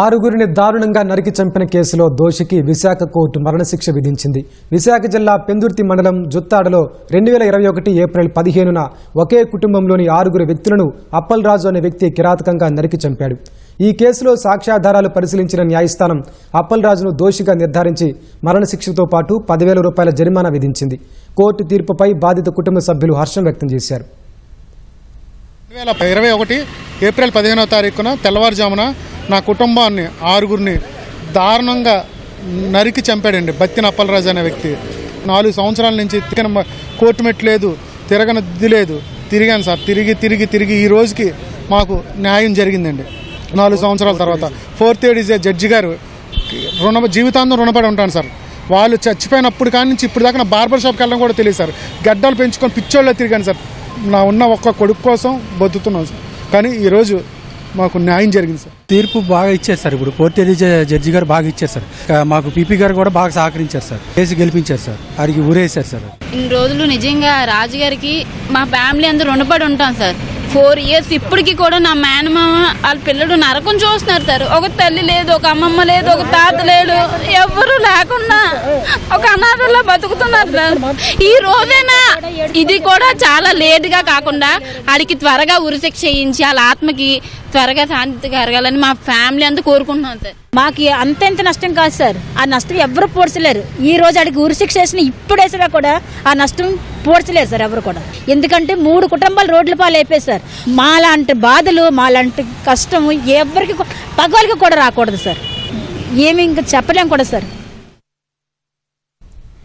ఆరుగురిని దారుణంగా నరికి చంపిన కేసులో దోషికి విశాఖ కోర్టు మరణశిక్ష విధించింది. విశాఖ జిల్లా పెందుర్తి మండలం జుత్తాడలో రెండు వేల ఇరవై ఒకటి ఏప్రిల్ పదిహేనున ఒకే కుటుంబంలోని ఆరుగురు వ్యక్తులను అప్పల్రాజు అనే వ్యక్తి కిరాతకంగా నరికి చంపాడు. ఈ కేసులో సాక్ష్యాధారాలు పరిశీలించిన న్యాయస్థానం అప్పల్రాజును దోషిగా నిర్ధారించి మరణశిక్షతో పాటు పదివేల రూపాయల జరిమానా విధించింది. కోర్టు తీర్పుపై బాధిత కుటుంబ సభ్యులు హర్షం వ్యక్తం చేశారు. రెండు వేల ఇరవై ఒకటి ఏప్రిల్ పదిహేనవ తారీఖున తెల్లవారుజామున నా కుటుంబాన్ని ఆరుగురిని దారుణంగా నరికి చంపాడండి. బత్తిన అప్పలరాజు అనే వ్యక్తి. నాలుగు సంవత్సరాల నుంచి తిరిగిన కోర్టు మెట్టు లేదు తిరగనది లేదు. తిరిగాను సార్. తిరిగి తిరిగి తిరిగి ఈ రోజుకి మాకు న్యాయం జరిగిందండి. నాలుగు సంవత్సరాల తర్వాత. Fourth aid is a judge గారు. రుణ జీవితాంతం రుణపడి ఉంటాను సార్. వాళ్ళు చచ్చిపోయినప్పుడు కాడి నుంచి ఇప్పుడు దాకా నా బార్బర్ షాప్కి వెళ్ళడం కూడా తెలియదు సార్. గడ్డలు పెంచుకొని పిచ్చోళ్ళలో తిరిగాను సార్. నా ఉన్న ఒక్క కొడుకు కోసం బతుకుతున్నాను సార్. కానీ ఈరోజు మాకు న్యాయం జరిగింది సార్. తీర్పు బాగా ఇచ్చారు సార్. ఇప్పుడు ఏది జడ్జి గారు బాగా ఇచ్చారు సార్. మాకు పీపీ గారు కూడా బాగా సహకరించారు సార్. కేసు గెలిపించారు సార్. వారికి ఊరేశారు సార్. ఇన్ని రోజులు నిజంగా రాజుగారికి మా ఫ్యామిలీ అందరూ రుణపడి ఉంటాం సార్. ఫోర్ ఇయర్స్ ఇప్పటికి కూడా నా మేనమామ వాళ్ళ పిల్లడు నరకం చూస్తున్నారు సార్. ఒక తల్లి లేదు ఒక అమ్మమ్మ లేదు ఒక తాత లేడు ఎవరు లేకుండా ఒక అనాథలా బతుకుతున్నారు సార్. ఈ రోజైనా ఇది కూడా చాలా లేటుగా కాకుండా ఆడికి త్వరగా ఉరిశిక్ష చేయించి వాళ్ళ ఆత్మకి త్వరగా శాంతి కలగాలని మా ఫ్యామిలీ అంతా కోరుకుంటున్నాం సార్. మాకు అంతెంత నష్టం కాదు సార్. ఆ నష్టం ఎవరు పోడ్చలేరు. ఈ రోజు అడిగి ఉరిశిక్ష వేసిన ఇప్పుడు వేసినా కూడా ఆ నష్టం పూడ్చలేదు సార్ ఎవరు కూడా. ఎందుకంటే మూడు కుటుంబాలు రోడ్ల పాలు అయిపోయి సార్. మాలాంటి బాధలు మాలాంటి కష్టం ఎవరికి పగవాళ్ళకి కూడా రాకూడదు సార్. ఏమి ఇంకా చెప్పలేము కూడా సార్.